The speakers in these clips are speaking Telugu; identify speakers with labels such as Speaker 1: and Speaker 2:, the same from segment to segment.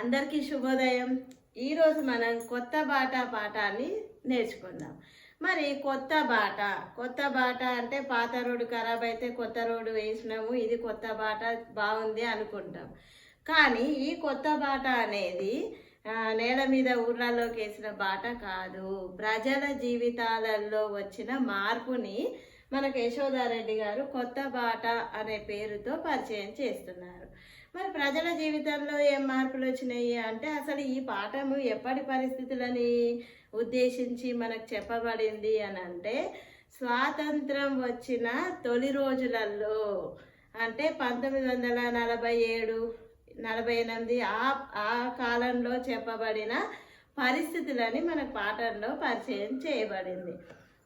Speaker 1: అందరికీ శుభోదయం. ఈరోజు మనం కొత్త బాట పాఠాన్ని నేర్చుకుందాం. మరి కొత్త బాట కొత్త బాట అంటే పాత రోడ్డు ఖరాబ్ అయితే కొత్త రోడ్డు వేసినాము ఇది కొత్త బాట బాగుంది అనుకుంటాం. కానీ ఈ కొత్త బాట అనేది నేల మీద ఊర్లలోకి వేసిన బాట కాదు. ప్రజల జీవితాలలో వచ్చిన మార్పుని మనకు యశోదారెడ్డి గారు కొత్త బాట అనే పేరుతో పరిచయం చేస్తున్నారు. మరి ప్రజల జీవితంలో ఏం మార్పులు వచ్చినాయి అంటే అసలు ఈ పాఠము ఎప్పటి పరిస్థితులని ఉద్దేశించి మనకు చెప్పబడింది అని అంటే స్వాతంత్రం వచ్చిన తొలి రోజులలో అంటే పంతొమ్మిది వందల నలభై ఏడు నలభై ఎనిమిది ఆ ఆ కాలంలో చెప్పబడిన పరిస్థితులని మన పాఠంలో పరిచయం చేయబడింది.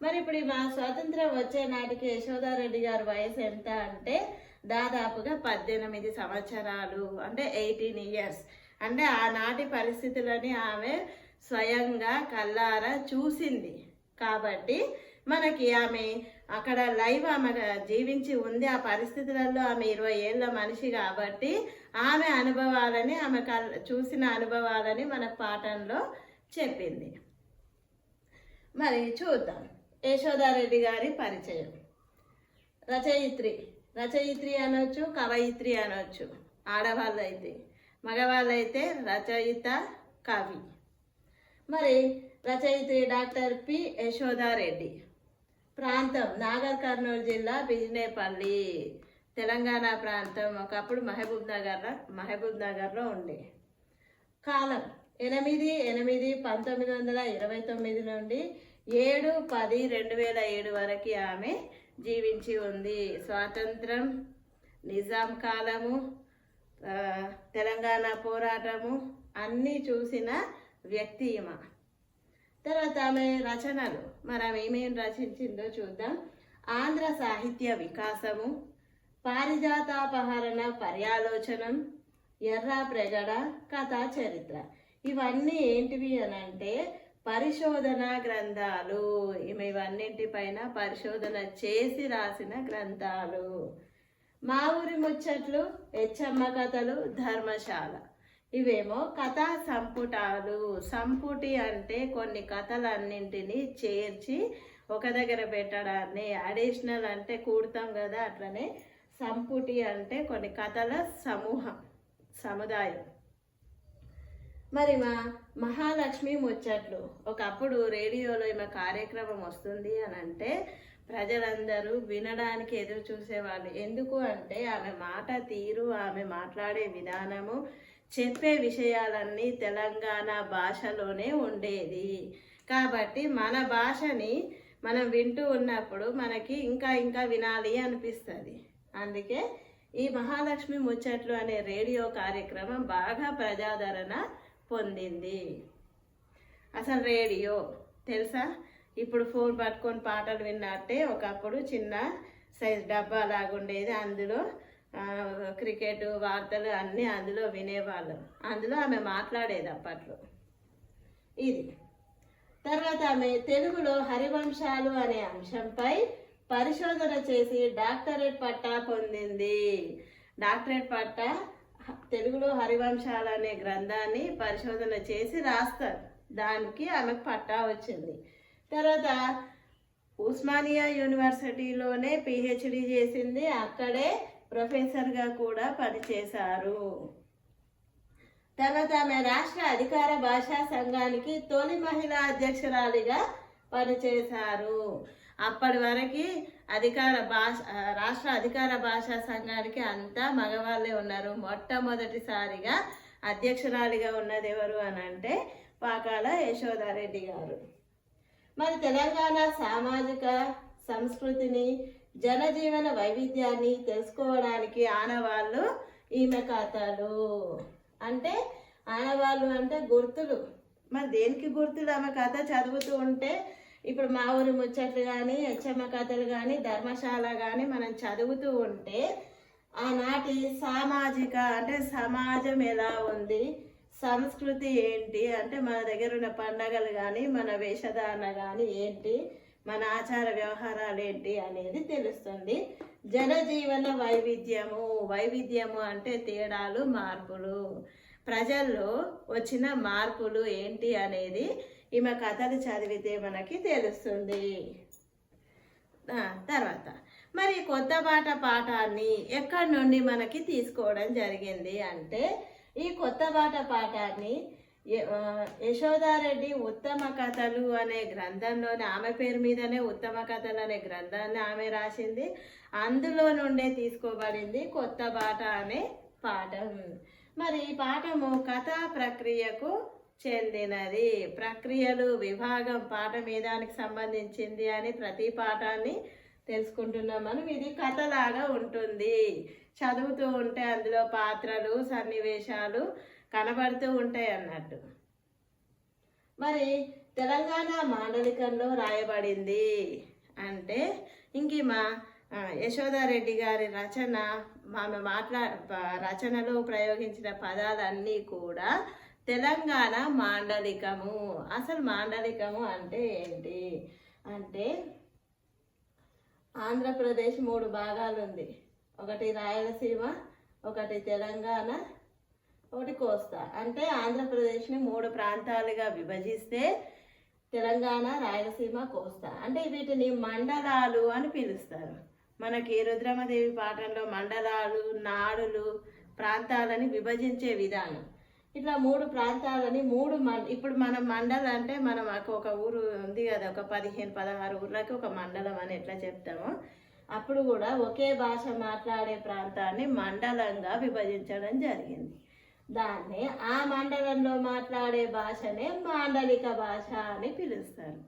Speaker 1: మరి ఇప్పుడు మా స్వాతంత్రం వచ్చే నాటికి యశోదారెడ్డి గారి వయసు ఎంత అంటే దాదాపుగా పద్దెనిమిది సంవత్సరాలు అంటే ఎయిటీన్ ఇయర్స్. అంటే ఆనాటి పరిస్థితులని ఆమె స్వయంగా కల్లారా చూసింది. కాబట్టి మనకి ఆమె అక్కడ లైవ్ ఆమె జీవించి ఉంది. ఆ పరిస్థితులలో ఆమె ఇరవై ఏళ్ళ మనిషి కాబట్టి ఆమె అనుభవాలని ఆమె కల్ చూసిన అనుభవాలని మన పాఠంలో చెప్పింది. మరి చూద్దాం. యశోదారెడ్డి గారి పరిచయం. రచయిత్రి రచయిత్రి అనొచ్చు కవయిత్రి అనొచ్చు. ఆడవాళ్ళైతే. మగవాళ్ళైతే రచయిత కవి. మరి రచయిత్రి డాక్టర్ పి. యశోదారెడ్డి. ప్రాంతం నాగర్ కర్నూలు జిల్లా బిజినేపల్లి తెలంగాణ ప్రాంతం. ఒకప్పుడు మహబూబ్ నగర్ మహబూబ్ నగర్లో ఉండే. కాలం ఎనిమిది ఎనిమిది పంతొమ్మిది వందల ఇరవై తొమ్మిది నుండి ఏడు పది రెండు వేల ఏడు వరకు ఆమె జీవించి ఉంది. స్వాతంత్రం నిజాం కాలము తెలంగాణ పోరాటము అన్నీ చూసిన వ్యక్తి ఈమె. తర్వాత ఆమె రచనలు. మనం ఏమేమి ఏమేం రచించిందో చూద్దాం. ఆంధ్ర సాహిత్య వికాసము పారిజాతాపహరణ పర్యాలోచనం ఎర్ర ప్రగడ కథా చరిత్ర. ఇవన్నీ ఏంటివి అని అంటే పరిశోధన గ్రంథాలు. ఈమె ఇవన్నింటిపైన పరిశోధన చేసి రాసిన గ్రంథాలు. మా ఊరి ముచ్చట్లు హెచ్చమ్మ కథలు ధర్మశాల. ఇవేమో కథా సంపుటాలు. సంపుటి అంటే కొన్ని కథలన్నింటినీ చేర్చి ఒక దగ్గర పెట్టడాన్ని. అడిషనల్ అంటే కూడతాం కదా అట్లనే సంపుటి అంటే కొన్ని కథల సమూహం సముదాయం. మరి మా మహాలక్ష్మి ముచ్చట్లు. ఒకప్పుడు రేడియోలో ఈమె కార్యక్రమం వస్తుంది అని అంటే ప్రజలందరూ వినడానికి ఎదురు చూసేవాళ్ళు. ఎందుకు అంటే ఆమె మాట తీరు ఆమె మాట్లాడే విధానము చెప్పే విషయాలన్నీ తెలంగాణ భాషలోనే ఉండేది. కాబట్టి మన భాషని మనం వింటూ ఉన్నప్పుడు మనకి ఇంకా ఇంకా వినాలి అనిపిస్తుంది. అందుకే ఈ మహాలక్ష్మి ముచ్చట్లు అనే రేడియో కార్యక్రమం బాగా ప్రజాదరణ పొందింది. అసలు రేడియో తెలుసా? ఇప్పుడు ఫోన్ పట్టుకొని పాటలు విన్నట్టే ఒకప్పుడు చిన్న సైజ్ డబ్బా లాగుండేది. అందులో క్రికెట్ వార్తలు అన్నీ అందులో వినేవాళ్ళం. అందులో ఆమె మాట్లాడేది అప్పట్లో. ఇది. తర్వాత ఆమె తెలుగులో హరివంశాలు అనే అంశంపై పరిశోధన చేసి డాక్టరేట్ పట్టా పొందింది. డాక్టరేట్ పట్టా తెలుగులో హరివంశాలు అనే గ్రంథాన్ని పరిశోధన చేసి రాస్తారు. దానికి ఆమెకు పట్టా వచ్చింది. తర్వాత ఉస్మానియా యూనివర్సిటీలోనే పిహెచ్డి చేసింది. అక్కడే ప్రొఫెసర్గా కూడా పనిచేశారు. తర్వాత ఆమె రాష్ట్ర అధికార భాషా సంఘానికి తొలి మహిళా అధ్యక్షురాలిగా పనిచేశారు. అప్పటి వరకు అధికార భాష రాష్ట్ర అధికార భాషా సంఘానికి అంతా మగవాళ్ళే ఉన్నారు. మొట్టమొదటిసారిగా అధ్యక్షురాలిగా ఉన్నది ఎవరు అని అంటే పాకాల యశోదారెడ్డి గారు. మరి తెలంగాణ సామాజిక సంస్కృతిని జనజీవన వైవిధ్యాన్ని తెలుసుకోవడానికి ఆనవాళ్ళు ఈమె కథలు అంటే ఆనవాళ్ళు అంటే గుర్తులు. మరి దేనికి గుర్తులు? ఆమె కథ చదువుతూ ఉంటే ఇప్పుడు మా ఊరి ముచ్చట్లు కానీ హెచ్చమ్మ కథలు కానీ ధర్మశాల కానీ మనం చదువుతూ ఉంటే ఆనాటి సామాజిక అంటే సమాజం ఎలా ఉంది? సంస్కృతి ఏంటి? అంటే మన దగ్గర ఉన్న పండగలు కానీ మన వేషధారణ కానీ ఏంటి? మన ఆచార వ్యవహారాలు ఏంటి అనేది తెలుస్తుంది. జనజీవన వైవిధ్యము. వైవిధ్యము అంటే తేడాలు మార్పులు. ప్రజల్లో వచ్చిన మార్పులు ఏంటి అనేది ఈమె కథలు చదివితే మనకి తెలుస్తుంది. తర్వాత. మరి కొత్త పాట పాఠాన్ని ఎక్కడి నుండి మనకి తీసుకోవడం జరిగింది అంటే ఈ కొత్త పాట పాఠాన్ని యశోదారెడ్డి ఉత్తమ కథలు అనే గ్రంథంలోని ఆమె పేరు మీదనే ఉత్తమ కథలు అనే గ్రంథాన్ని ఆమె రాసింది. అందులో నుండే తీసుకోబడింది కొత్త పాట అనే పాఠం. మరి ఈ పాఠము కథా ప్రక్రియకు చెందినది. ప్రక్రియలు విభాగం పాఠం ఏ సంబంధించింది అని ప్రతి పాఠాన్ని తెలుసుకుంటున్నాం మనం ఇది కథలాగా ఉంటుంది. చదువుతూ ఉంటే అందులో పాత్రలు సన్నివేశాలు కనబడుతూ ఉంటాయి అన్నట్టు. మరి తెలంగాణ మాండలికంలో రాయబడింది అంటే ఇంక మా యశోదారెడ్డి గారి రచన ఆమె మాట్లా రచనలో ప్రయోగించిన పదాలన్నీ కూడా తెలంగాణ మాండలికము. అసలు మాండలికము అంటే ఏంటి? అంటే ఆంధ్రప్రదేశ్ మూడు భాగాలు ఉంది ఒకటి రాయలసీమ ఒకటి తెలంగాణ ఒకటి కోస్తా. అంటే ఆంధ్రప్రదేశ్ని మూడు ప్రాంతాలుగా విభజిస్తే తెలంగాణ రాయలసీమ కోస్తా. అంటే వీటిని మండలాలు అని పిలుస్తారు. మనకి రుద్రమదేవి పాఠంలో మండలాలు నాడులు ప్రాంతాలని విభజించే విధానం. ఇట్లా మూడు ప్రాంతాలని మూడు మం ఇప్పుడు మన మండలం అంటే మనం మాకు ఒక ఊరు ఉంది కదా ఒక పదిహేను పదహారు ఊర్లకి ఒక మండలం అని ఎట్లా చెప్తామో అప్పుడు కూడా ఒకే భాష మాట్లాడే ప్రాంతాన్ని మండలంగా విభజించడం జరిగింది. దాన్ని ఆ మండలంలో మాట్లాడే భాషనే మాండలిక భాష అని పిలుస్తారు.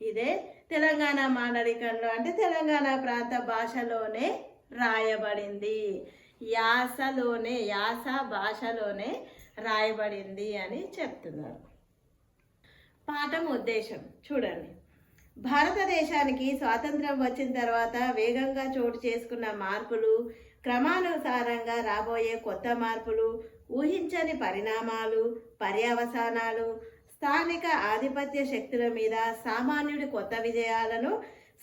Speaker 1: ఇదే తెలంగాణ మాండలికంలో అంటే తెలంగాణ ప్రాంత భాషలోనే రాయబడింది. యాసలోనే యాస భాషలోనే రాయబడింది అని చెప్తున్నారు. పాఠం ఉద్దేశం. చూడండి. భారతదేశానికి స్వాతంత్రం వచ్చిన తర్వాత వేగంగా చోటు చేసుకున్న మార్పులు క్రమానుసారంగా రాబోయే కొత్త మార్పులు ఊహించని పరిణామాలు పర్యవసానాలు స్థానిక ఆధిపత్య శక్తుల మీద సామాన్యుడి కొత్త విజయాలను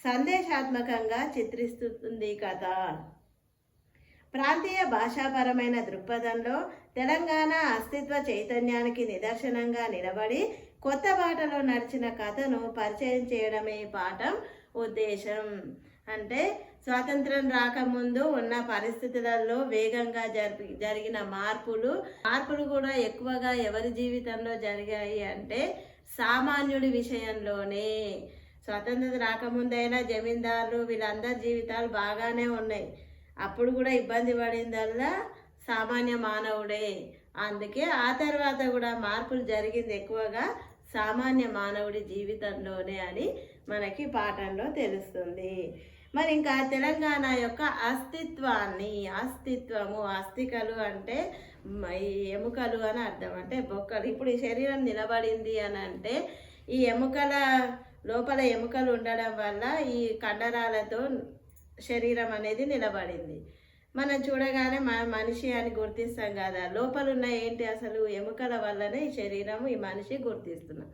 Speaker 1: సందేశాత్మకంగా చిత్రిస్తుంది కథ ప్రాంతీయ భాషాపరమైన దృక్పథంలో తెలంగాణ అస్తిత్వ చైతన్యానికి నిదర్శనంగా నిలబడి కొత్త బాటలో నడిచిన కథను పరిచయం చేయడమే పాఠం ఉద్దేశం. అంటే స్వాతంత్రం రాకముందు ఉన్న పరిస్థితులలో వేగంగా జరిపి జరిగిన మార్పులు మార్పులు కూడా ఎక్కువగా ఎవరి జీవితంలో జరిగాయి అంటే సామాన్యుడి విషయంలోనే. స్వాతంత్రం రాకముందైనా జమీందారులు వీళ్ళందరి జీవితాలు బాగానే ఉన్నాయి. అప్పుడు కూడా ఇబ్బంది పడిందల్లా సామాన్య మానవుడే. అందుకే ఆ తర్వాత కూడా మార్పులు జరిగింది ఎక్కువగా సామాన్య మానవుడి జీవితంలోనే అని మనకి పాఠంలో తెలుస్తుంది. మరి ఇంకా తెలంగాణ యొక్క అస్తిత్వాన్ని అస్తిత్వము అస్థికలు అంటే ఈ ఎముకలు అని అర్థం. అంటే బొక్కలు. ఇప్పుడు ఈ శరీరం నిలబడింది అని అంటే ఈ ఎముకల లోపల ఎముకలు ఉండడం వల్ల ఈ కండరాలతో శరీరం అనేది నిలబడింది. మనం చూడగానే మన మనిషి అని గుర్తిస్తాం కదా. లోపల ఉన్న ఏంటి అసలు ఎముకల వల్లనే ఈ శరీరం ఈ మనిషి గుర్తిస్తున్నాం.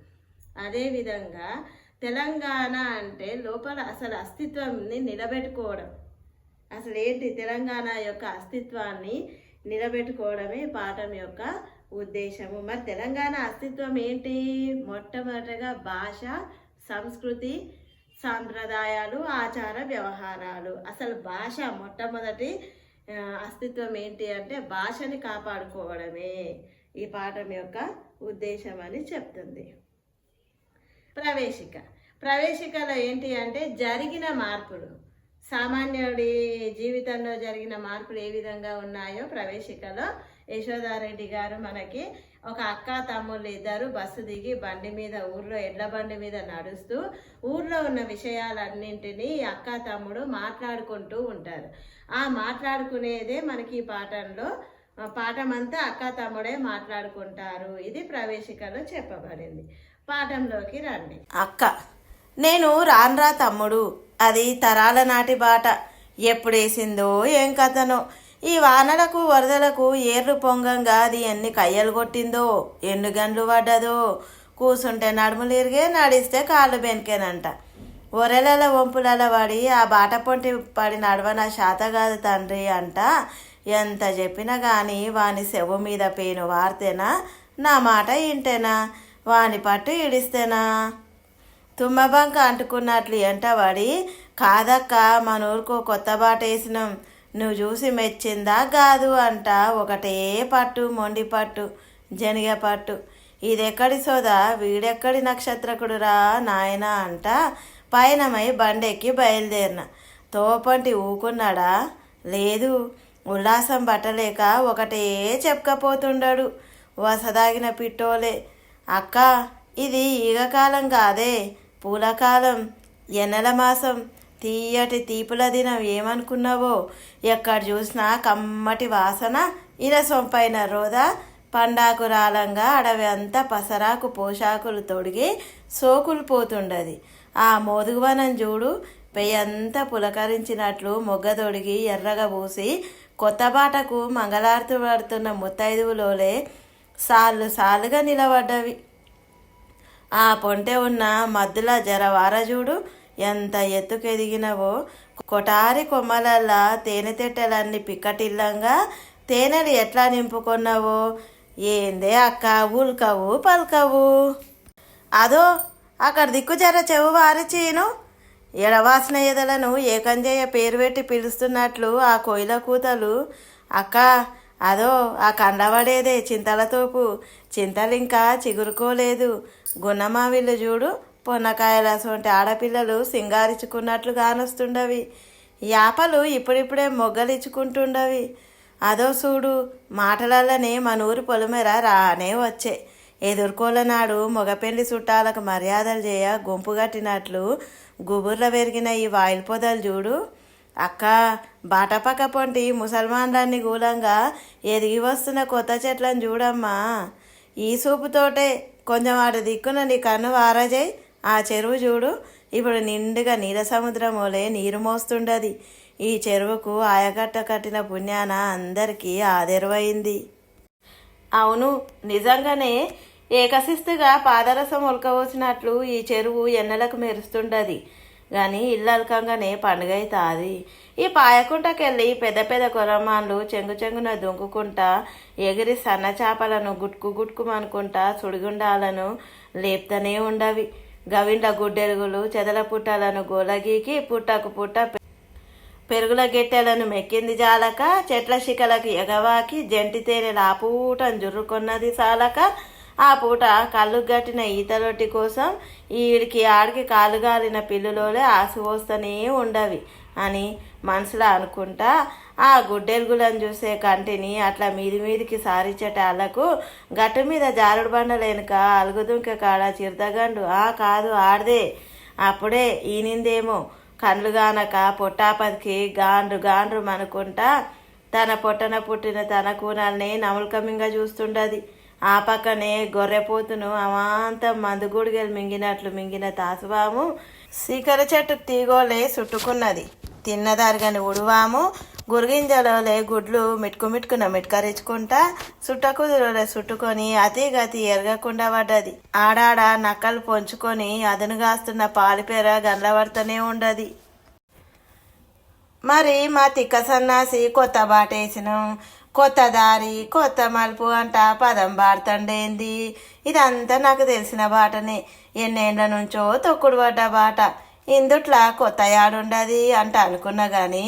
Speaker 1: అదేవిధంగా తెలంగాణ అంటే లోపల అసలు అస్తిత్వాన్ని నిలబెట్టుకోవడం. అసలు ఏంటి తెలంగాణ యొక్క అస్తిత్వాన్ని నిలబెట్టుకోవడమే పాఠం యొక్క ఉద్దేశము. మరి తెలంగాణ అస్తిత్వం ఏంటి? మొట్టమొదటగా భాష సంస్కృతి సాంప్రదాయాలు ఆచార వ్యవహారాలు. అసలు భాష మొట్టమొదటి అస్తిత్వం ఏంటి అంటే భాషని కాపాడుకోవడమే ఈ పాఠం యొక్క ఉద్దేశం అని చెప్తుంది. ప్రవేశిక. ప్రవేశికలో ఏంటి అంటే జరిగిన మార్పులు. సామాన్యుడి జీవితంలో జరిగిన మార్పులు ఏ విధంగా ఉన్నాయో ప్రవేశికలో యశోదారెడ్డి గారు మనకి ఒక అక్క తమ్ముళ్ళు ఇద్దరు బస్సు దిగి బండి మీద ఊర్లో ఎడ్ల బండి మీద నడుస్తూ ఊర్లో ఉన్న విషయాలన్నింటినీ ఈ అక్క తమ్ముడు మాట్లాడుకుంటూ ఉంటారు. ఆ మాట్లాడుకునేదే మనకి ఈ పాఠంలో పాఠమంతా పాఠం అంతా అక్క తమ్ముడే మాట్లాడుకుంటారు. ఇది ప్రవేశికలో చెప్పబడింది. పాఠంలోకి రండి.
Speaker 2: అక్క నేను రాన్రా తమ్ముడు. అది తరాల నాటి బాట. ఎప్పుడేసిందో ఏం కథనో. ఈ వానలకు వరదలకు ఏర్లు పొంగంగా అది ఎన్ని కయ్యలు కొట్టిందో ఎన్ని గండ్లు పడ్డదో. కూసుంటే నడుములు ఇరిగే నడిస్తే కాళ్ళు బెనికేనంట. ఒరెలల వంపులల పడి ఆ బాట పొంటి పడి నడవన శాత కాదు తండ్రి అంట. ఎంత చెప్పినా కానీ వాని శవ మీద పేను వారితేనా? నా మాట ఇంటేనా? వాని పట్టు ఇడిస్తేనా? తుమ్మబంక అంటుకున్నట్లు ఎంటబడి కాదక్క మన ఊరుకు కొత్త బాట వేసినాం. నువ్వు చూసి మెచ్చిందా కాదు అంట. ఒకటే పట్టు మొండి పట్టు జనిగ పట్టు. ఇదెక్కడి సోదా? వీడెక్కడి నక్షత్రకుడురా నాయన అంట. పయనమై బండెక్కి బయలుదేరిన. తోపంటి ఊకున్నాడా? లేదు. ఉల్లాసం పట్టలేక ఒకటే చెప్పుకపోతుండడు. వసదాగిన పిట్టోలే. అక్క ఇది ఈగకాలం కాదే. పూలకాలం ఎన్నెల మాసం. తీయటి తీపుల దినం ఏమనుకున్నావో? ఎక్కడ చూసినా కమ్మటి వాసన ఇనసొంపైన రోదా పండాకు రాలంగా అడవి అంతా పసరాకు పోషాకులు తొడిగి సోకులు పోతుండది. ఆ మోదుగువనం చూడు పెయ్యంతా పులకరించినట్లు మొగ్గ తొడిగి ఎర్రగా పూసి కొత్త బాటకు మంగళారతి పడుతున్న ముత్తైదువులోలే సాళ్ళు సాలుగా నిలబడ్డవి. ఆ పొంటె ఉన్న మద్దుల జరవార చూడు ఎంత ఎత్తుకెదిగినవో కొటారి కొమ్మలల్లా తేనెతెట్టెలన్నీ పిక్కటిల్లంగా తేనెలు ఎట్లా నింపుకున్నావో. ఏందే అక్క ఉల్కవు పల్కవు. అదో అక్కడ దిక్కు జర చెవు వారిచీను ఎడవాసిన ఎదలను ఏకంజయ్య పేరు పెట్టి పిలుస్తున్నట్లు ఆ కోయిల కూతలు. అక్క అదో ఆ కండబడేదే చింతలతోపు. చింతలింకా చిగురుకోలేదు. గున్నమావిల్లు చూడు. పొన్నకాయలసంటి ఆడపిల్లలు సింగారించుకున్నట్లు కానొస్తుండవి యాపలు ఇప్పుడిప్పుడే మొగ్గలిచ్చుకుంటుండవి. అదో చూడు మాటలల్లనే మన ఊరి పొలమెర రానే వచ్చే. ఎదుర్కోలనాడు మగపెళ్ళి చుట్టాలకు మర్యాదలు చేయ గుంపు కట్టినట్లు గుబుర్ల పెరిగిన ఈ వాయిల్ పొదలు చూడు అక్క బాటపక్క పొంటి ముసల్మాన్లన్నీ గూలంగా ఎదిగి వస్తున్న కొత్త చెట్లను చూడమ్మా ఈ సూపుతోటే కొంచెం వాటి దిక్కున నీ కన్ను వారజై ఆ చెరువు చూడు. ఇప్పుడు నిండుగా నీల సముద్రములే నీరు మోస్తుండది. ఈ చెరువుకు ఆయకట్ట కట్టిన పుణ్యాన అందరికీ ఆదెరువైంది. అవును నిజంగానే ఏకశిస్తుగా పాదరసం ఉలకవచ్చినట్లు ఈ చెరువు ఎన్నెలకు మెరుస్తుండది. కానీ ఇల్లల్కంగానే పండుగ అవుతుంది ఈ పాయకుంటకెళ్ళి పెద్ద పెద్ద కొరమాన్లు చెంగు చెంగున దుంకుకుంటా ఎగిరి సన్న చేపలను గుట్కు గుట్కుమనుకుంటా సుడిగుండాలను లేపుతూనే ఉండవి. గవిండ గుడ్డెరుగులు చెదల పుట్టలను గోలగీకి పుట్టకు పుట్ట పెరుగుల గెట్టెలను మెక్కింది జాలక చెట్ల శిఖలకు ఎగవాకి జంటి తేనెల ఆ పూటను జుర్రుకొన్నది సాలక. ఆ పూట కళ్ళు గట్టిన ఈత రొట్టి కోసం ఈడికి ఆడికి కాలుగాలిన పిల్లులోలే వస్తూనే ఉండవి అని మనసులో అనుకుంటా. ఆ గుడ్డెలుగులను చూసే కంటిని అట్లా మీది మీదికి సారించేటాళ్ళకు గట్టు మీద జారుడు బండలేనుక అలుగుదుంక కాడ చిరుతగండు. ఆ కాదు ఆడదే. అప్పుడే ఈనిందేమో. కండ్లు గానక పొట్టాపతికి గాండ్రు గాండ్రు అనుకుంటా తన పొట్టన పుట్టిన తన కూనల్ని నములుకమింగా చూస్తుండది. ఆ పక్కనే గొర్రెపోతును అమాంతం మందుగుడిగలు మింగినట్లు మింగిన తాసువాము శీకర చెట్టు తీగోలే చుట్టుకున్నది. తిన్నదారిగాని ఉడువాము. గురిగింజలోలే గుడ్లు మిట్కు మిట్కున మిట్కరించుకుంటా సుట్టకుదురులే చుట్టుకొని అతి గతి ఎరగకుండా పడ్డది. ఆడాడ నక్కలు పొంచుకొని అదనుగాస్తున్న పాలిపేర గండ్లబడుతూనే ఉండది. మరి మా తిక్క సన్నాసి కొత్త బాట వేసినాం కొత్త దారి కొత్త మలుపు అంట పదం పాడుతుండేంది ఇదంతా నాకు తెలిసిన బాటనే. ఎన్నేళ్ళ నుంచో తొక్కుడు పడ్డ బాట. ఇందుట్లా కొత్త యాడుండది అంట అనుకున్నా కానీ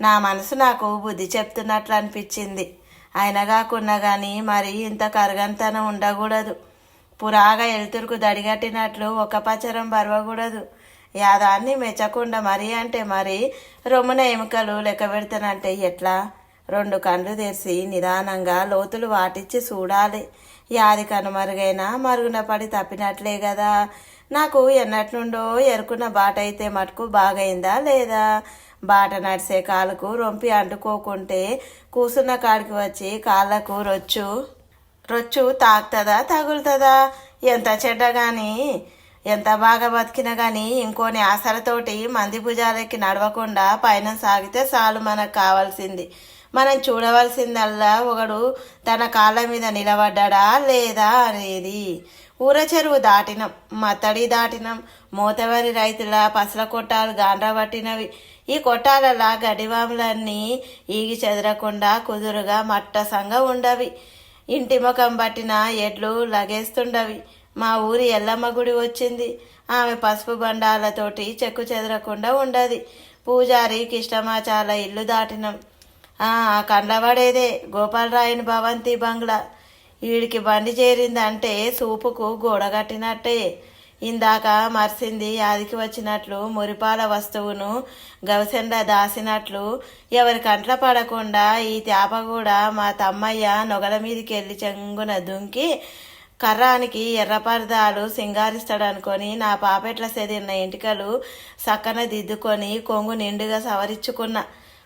Speaker 2: నా మనసు నాకు బుద్ధి చెప్తున్నట్లు అనిపించింది. అయినా కాకున్నా కానీ మరి ఇంత కరగంతనం ఉండకూడదు. పురాగా ఎలుతురుకు దడిగట్టినట్లు ఒక పచరం బరవకూడదు. యాదాన్ని మెచ్చకుండా మరి అంటే మరి రొమ్మున ఎముకలు లెక్క పెడతానంటే ఎట్లా? రెండు కండ్లు తెరిచి నిదానంగా లోతులు వాటిచ్చి చూడాలి. యాది కనుమరుగైనా మరుగున పడి తప్పినట్లే కదా నాకు ఎన్నటి నుండో ఎరుకున్న బాట అయితే మటుకు బాగైందా లేదా? బాట నడిసే కాలుకు రొంపి అంటుకోకుంటే కూసున్న కాడికి వచ్చి కాళ్ళకు రొచ్చు. రొచ్చు తాకుతుందా తగులుతుందా? ఎంత చెడ్డ కానీ ఎంత బాగా బతికినా కానీ ఇంకోని ఆసరతోటి మంది భుజాలకి నడవకుండా పైన సాగితే చాలు మనకు కావాల్సింది. మనం చూడవలసిందల్లా ఒకడు తన కాళ్ళ మీద నిలబడ్డా లేదా అనేది. ఊర చెరువు దాటినం మత్తడి దాటినం మూతవరి రైతుల పసల కొట్టాలు గాండ్ర పట్టినవి. ఈ కొట్టాలలా గడివాములన్నీ ఈగి చెదరకుండా కుదురుగా మట్టసంగా ఉండవి. ఇంటి ముఖం పట్టిన ఎడ్లు లగేస్తుండవి. మా ఊరి ఎల్లమ్మ గుడి వచ్చింది. ఆమె పసుపు బండాలతోటి చెక్కు చెదరకుండా ఉండది. పూజారి కిష్టమాచాల ఇల్లు దాటినం. ఆ కండ్లబడేదే గోపాలరాయని భవంతి బంగ్లా. వీడికి బండి చేరిందంటే సూపుకు గోడ కట్టినట్టే. ఇందాక మర్సింది యాదికి వచ్చినట్లు మురిపాల వస్తువును గవసెండ దాసినట్లు ఎవరి కంట్ల పడకుండా ఈ తేప కూడా మా తమ్మయ్య నొగల మీదకి వెళ్ళి చెంగున దుంకి కర్రానికి ఎర్రపరదాలు సింగారిస్తాడనుకొని అనుకొని నా పాపెట్ల సెదిరిన ఎంటికలు సక్కన దిద్దుకొని కొంగు నిండుగా సవరించుకున్న.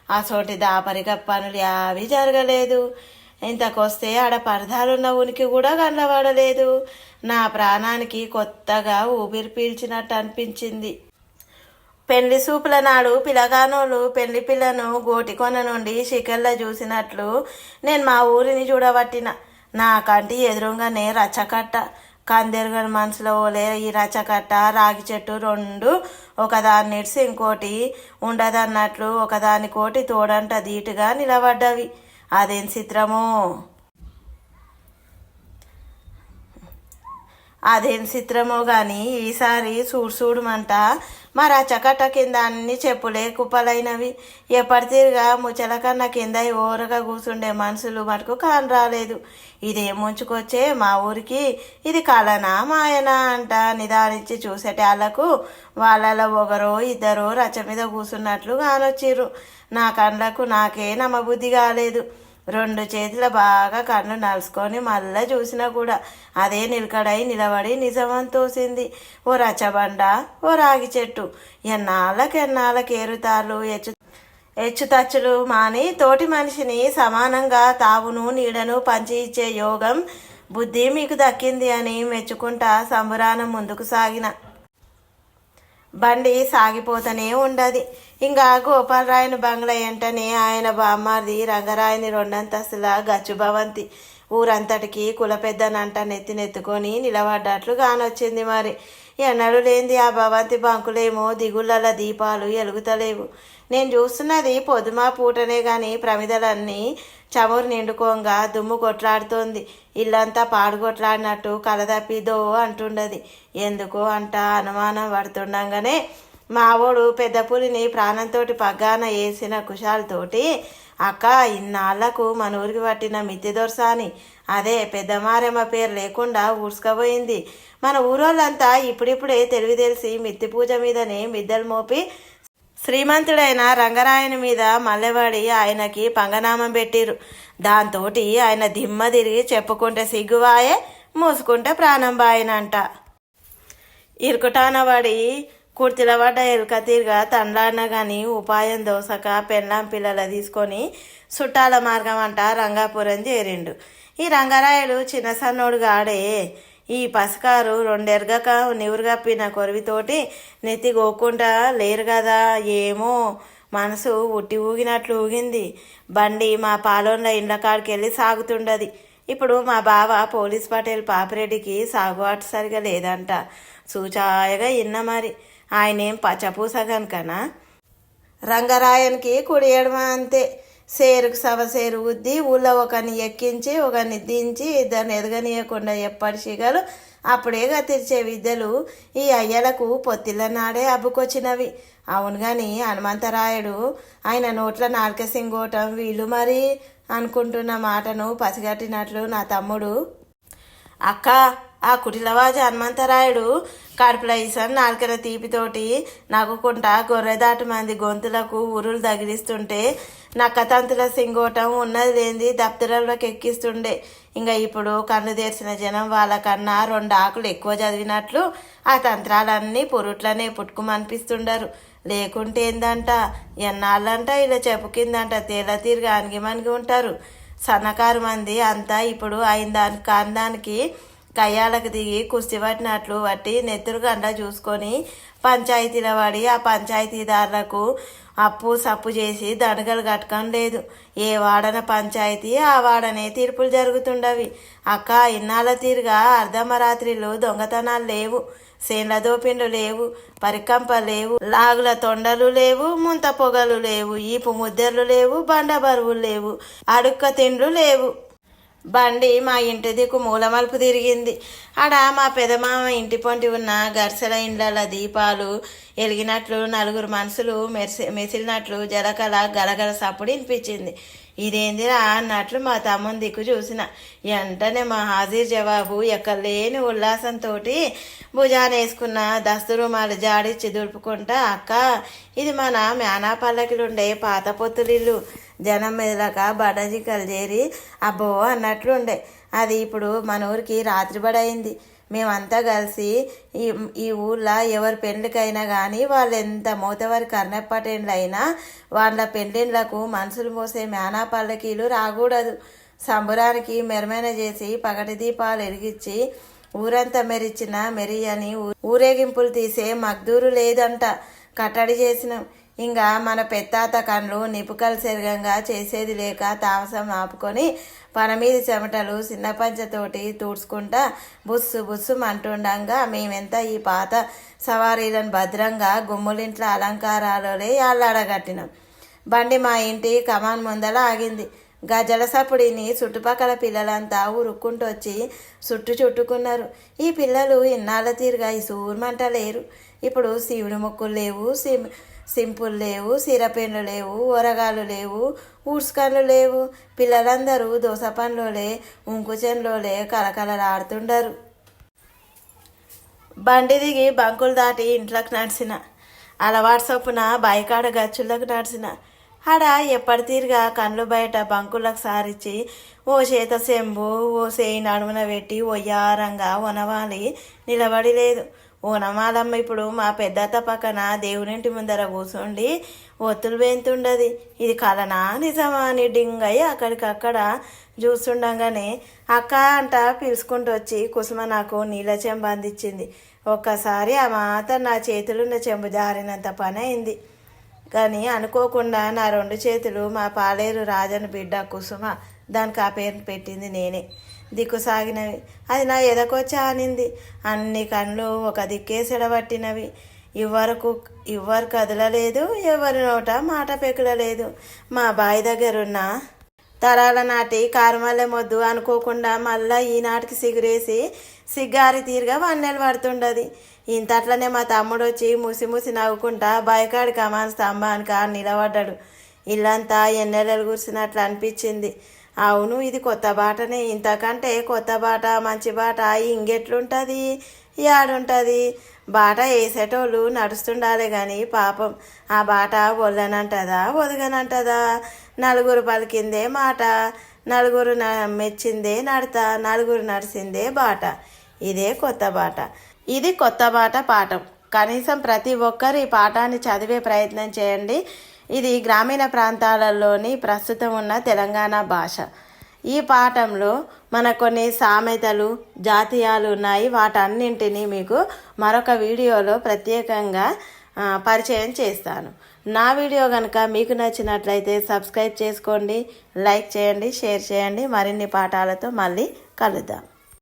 Speaker 2: ఆ సోటి దాపరిక పనులు యావి జరగలేదు. ఇంతకొస్తే ఆడ పరదాలున్న ఉనికి కూడా కనబడలేదు నా ప్రాణానికి కొత్తగా ఊపిరి పీల్చినట్టు అనిపించింది. పెళ్ళి సూపుల నాడు పిలగానోళ్ళు పెళ్ళి పిల్లను గోటికొన నుండి శిఖర్ల చూసినట్లు నేను మా ఊరిని చూడబట్టిన. నా కంటి ఎదురుగానే రచ్చకట్ట. కందెరుగని మనసులో ఓలే ఈ రచ్చకట్ట. రాగి చెట్టు రెండు ఒకదాని నిడిసి ఇంకోటి ఉండదన్నట్లు ఒకదాని కోటి తోడంట ధీటుగా నిలబడ్డవి. అదేం చిత్రమో? అదేం చిత్రమో కానీ ఈసారి చూడు చూడమంట మా రచ్చకట్ట కింద అన్ని చెప్పులే కుప్పలైనవి. ఎప్పటి తిరిగా ముచ్చల కన్నా కింద ఓరగా కూర్చుండే మనుషులు మటుకు కాని రాలేదు. ఇదే ముంచుకొచ్చే మా ఊరికి ఇది కళనా మాయనా అంట నిదానించి చూసేటాళ్ళకు వాళ్ళలో ఒకరో ఇద్దరో రచ్చ మీద కూర్చున్నట్లు కానొచ్చిర్రు నా కళ్ళకు నాకే నమ్మబుద్ధి కాలేదు. రెండు చేతుల బాగా కన్ను నలుసుకొని మళ్ళా చూసినా కూడా అదే నిలకడై నిలబడి నిజమని తోసింది. ఓ రచ్చబండ ఓ రాగి చెట్టు ఎన్నాళ్ళకి ఎన్నాళ్ళకి ఎచ్చు హెచ్చుతచ్చులు మాని తోటి మనిషిని సమానంగా తావును నీడను పంచి ఇచ్చే యోగం బుద్ధి మీకు దక్కింది అని మెచ్చుకుంటా సంబురానం ముందుకు సాగిన. బండి సాగిపోతూనే ఉండదు. ఇంకా గోపాలరాయని బంగ్లా వెంటనే ఆయన బామ్మారిది రంగరాయని రెండంతస్తుల గచ్చు భవంతి ఊరంతటికి కుల పెద్దనంట నెత్తినెత్తుకొని నిలబడ్డట్లు కానొచ్చింది మరి. ఎన్నడూ లేనిది ఆ భవంతి బంకులేమో దిగుళ్ళల దీపాలు ఎలుగుతలేవు. నేను చూస్తున్నది పొద్దుమా పూటనే కానీ ప్రమిదలన్నీ చమురు నిండుకోంగా దుమ్ము కొట్లాడుతోంది. ఇల్లంతా పాడుకొట్లాడినట్టు కలదప్పిదో అంటుండది. ఎందుకో అంట అనుమానం పడుతుండగానే మావోడు పెద్ద పులిని ప్రాణంతో పగ్గాన వేసిన కుషాలతోటి అక్క ఇన్నాళ్ళకు మన ఊరికి పట్టిన మిత్తి దొరసాని. అదే పెద్దమారమ్మ పేరు లేకుండా ఊడ్చుకపోయింది. మన ఊరోళ్ళంతా ఇప్పుడిప్పుడే తెలివి తెలిసి మిత్తి పూజ మీదనే మిద్దలు మోపి శ్రీమంతుడైన రంగరాయని మీద మల్లెవాడి ఆయనకి పంగనామం పెట్టిరు. దాంతోటి ఆయన దిమ్మ తిరిగి చెప్పుకుంటే సిగ్గువాయే మూసుకుంటే ప్రాణం బాయనంట. ఇరుకుటానవాడి కుర్తిల పడ్డ ఎలుక తిరిగా తండ్రాన్న గాని ఉపాయం దోసక పెళ్ళాం పిల్లల తీసుకొని చుట్టాల మార్గం అంట రంగాపురం చేరిండు. ఈ రంగరాయుడు చిన్న సన్నోడు గాడే ఈ పసకారు రెండెరగక నివురుగప్పిన కొరివితోటి నెత్తి గోకుండా లేరు కదా ఏమో మనసు ఉట్టి ఊగినట్లు ఊగింది. బండి మా పాలోన్ల ఇండ్ల కాడికి వెళ్ళి సాగుతుండది. ఇప్పుడు మా బావ పోలీస్ పటేల్ పాపిరెడ్డికి సాగుబాటు సరిగా లేదంట. సూచాయగా ఇన్న మరి. ఆయనేం పచ్చపూస కనుకనా రంగరాయనికి కుడి ఎడమ అంతే. సేరుకు సభ సేరు ఉద్ది ఊళ్ళో ఒకరిని ఎక్కించి ఒకరిని దించి ఇద్దరిని ఎదగనీయకుండా ఎప్పటి శిగలు అప్పుడే తెరిచే విద్యలు ఈ అయ్యలకు పొత్తిళ్ళ నాడే అబ్బుకొచ్చినవి. అవును కానీ హనుమంతరాయుడు ఆయన నోట్ల నాలుక సింగోటం వీళ్ళు మరి అనుకుంటున్న మాటను పసిగట్టినట్లు నా తమ్ముడు. అక్క ఆ కుటిలవాజ హనుమంతరాయుడు కడుపుల ఇసన్ నాలుకల తీపితోటి నవ్వుకుంటా గొర్రెదాటు మంది గొంతులకు ఉరులు తగిలిస్తుంటే నక్కతంతుల సింగోటం ఉన్నది లేనిది దప్తరంలోకి ఎక్కిస్తుండే ఇంకా ఇప్పుడు కన్ను తెరిచిన జనం వాళ్ళకన్నా రెండు ఆకులు ఎక్కువ చదివినట్లు ఆ తంత్రాలన్నీ పురుట్లనే పుట్టుకుమనిపిస్తుండరు. లేకుంటే ఏందంట? ఎన్నాళ్ళంట ఇలా చెప్పుకిందంట? తేల తీరుగా అణిగి ఉంటారు. సన్నకారు మంది అంతా ఇప్పుడు అయిన దాని కాందానికి కయ్యాలకు దిగి కుస్తీ పట్టినట్లు వట్టి నెత్తురు గండ చూసుకొని పంచాయతీల పడి ఆ పంచాయతీదారులకు అప్పు సప్పు చేసి దండగలు కట్టడం లేదు. ఏ వాడన పంచాయతీ ఆ వాడనే తీర్పులు జరుగుతుండవి. అక్క ఇన్నాళ్ళ తీరుగా అర్ధమరాత్రిలు దొంగతనాలు లేవు. సేన్ల దోపిండ్లు లేవు. పరికంప లేవు. లాగుల తొండలు లేవు. ముంత పొగలు లేవు. ఈపు ముద్దెర్లు లేవు. బండ బరువులు లేవు. అడుక్క తిండ్లు లేవు. బండి మా ఇంటి దిక్కు మూలమలుపు తిరిగింది. ఆడ మా పెదమామ ఇంటి పొంటి ఉన్న గర్సల ఇండ్ల దీపాలు ఎలిగినట్లు నలుగురు మనుషులు మెరిసి మెసిలినట్లు జలకల గలగల సప్పుడు వినిపించింది. ఇదేందిరా అన్నట్లు మా తమ్ముని దిక్కు చూసిన. వెంటనే మా హాజీర్ జవాబు ఎక్కలేని ఉల్లాసంతో భుజాన వేసుకున్న దస్తురుమాలు జాడిచ్చి దులుపుకుంటా అక్క ఇది మన మేనా పల్లకిలుండే పాత పొత్తులిల్లు. జనం మెదలక బడజికలు చేరి అబ్బో అన్నట్లుండే. అది ఇప్పుడు మన ఊరికి రాత్రిబడైంది మేమంతా కలిసి ఈ ఈ ఊళ్ళో ఎవరి పెళ్ళికైనా కానీ వాళ్ళు ఎంత మూతవారి కర్ణపటేండ్లు వాళ్ళ పెళ్ళిళ్ళకు మనుషులు మోసే మేనా పల్లకీలు రాకూడదు. సంబురానికి మెరమైన చేసి పగటి దీపాలు వెలిగించి ఊరంతా మెరిచిన మెరియని ఊరేగింపులు తీసే మగ్దూరు లేదంట. కట్టడి చేసినాం. ఇంకా మన పెత్తాత కండ్లు నిపుకలు శరీరంగా చేసేది లేక తామసం ఆపుకొని పనమీద చెమటలు చిన్న పంచతోటి తూడ్చుకుంటా బుస్సు బుస్సు అంటుండగా మేమెంత ఈ పాత సవారీలను భద్రంగా గుమ్ములింట్ల అలంకారాలే అల్లాడగట్టినాం. బండి మా ఇంటి కమాన్ ముందల ఆగింది. గజల సప్పుడిని చుట్టుపక్కల పిల్లలంతా ఉరుక్కుంటూ వచ్చి చుట్టు చుట్టుకున్నారు. ఈ పిల్లలు ఇన్నాళ్ళ తీరుగా ఈ సూర్మంట లేరు. ఇప్పుడు శివుని మొక్కులు లేవు సిం సింపుల్ లేవు సిరపెన్లు లేవు ఊరగాలు లేవు ఊడ్స్కన్లు లేవు. పిల్లలందరూ దోస పనులోలే ఉంకుచెన్లోలే కలకలలాడుతుండరు బండి దిగి బంకులు దాటి ఇంట్లోకి నడిచిన అలవాటు చొప్పున బైకాడ గచ్చులకు నడిచిన ఆడ ఎప్పటి తీరుగా కళ్ళు బయట బంకులకు సారిచ్చి ఓ చేత సెంబు ఓ సేయి నడుమున పెట్టి ఒయ్యారంగా వనవాలి నిలబడి లేదు. ఓనమాలమ్మ ఇప్పుడు మా పెద్దత్త పక్కన దేవునింటి ముందర కూర్చుండి ఒత్తులు వేంతుండది. ఇది కలనా నిజమా? అని డింగయ్య అక్కడికక్కడ చూస్తుండగానే అక్క అంట పిలుచుకుంటూ వచ్చి కుసుమ నాకు నీళ్ళ చెంబు అందించింది. ఒక్కసారి ఆ మాత నా చేతులున్న చెంబు జారినంత పని అయింది కానీ అనుకోకుండా నా రెండు చేతులు మా పాలేరు రాజన్ బిడ్డ కుసుమ దానికి ఆ పేరు పెట్టింది నేనే. దిక్కు సాగినవి. అది నా ఎదకొచ్చా అనింది అన్ని కళ్ళు ఒక దిక్కే సెడబట్టినవి. ఇవ్వరకు ఇవ్వరు కదలలేదు ఎవరి నోట మాట పెకలలేదు. మా బావి దగ్గరున్న తరాల నాటి కారుమల్లె మొద్దు అనుకోకుండా మళ్ళా ఈనాటికి సిగురేసి సిగ్గారి తీరుగా వన్నెలు పడుతుండది. ఇంతట్లనే మా తమ్ముడు వచ్చి ముసి ముసి నవ్వుకుంటా బయకాడి కమాన్ స్తంభానికి ఆ నిలబడ్డాడు. ఇల్లంతా ఎన్నెలలు కూర్చున్నట్లు అనిపించింది. అవును ఇది కొత్త బాటనే. ఇంతకంటే కొత్త బాట మంచి బాట ఇంకెట్లుంటుంది? యాడుంటుంది? బాట వేసేటోళ్ళు నడుస్తుండాలి కానీ పాపం ఆ బాట ఒళ్ళనంటదా ఒదగనంటదా? నలుగురు పలికిందే మాట నలుగురు న- మెచ్చిందే నడత నలుగురు నడిచిందే బాట. ఇదే కొత్త బాట. ఇది కొత్త బాట పాఠం. కనీసం ప్రతి ఒక్కరు ఈ పాఠాన్ని చదివే ప్రయత్నం చేయండి. ఇది గ్రామీణ ప్రాంతాలలోని ప్రస్తుతం ఉన్న తెలంగాణ భాష. ఈ పాఠంలో మన కొన్ని సామెతలు జాతీయాలు ఉన్నాయి. వాటన్నింటినీ మీకు మరొక వీడియోలో ప్రత్యేకంగా పరిచయం చేస్తాను. నా వీడియో కనుక మీకు నచ్చినట్లయితే సబ్స్క్రైబ్ చేసుకోండి లైక్ చేయండి షేర్ చేయండి. మరిన్ని పాఠాలతో మళ్ళీ కలుద్దాం.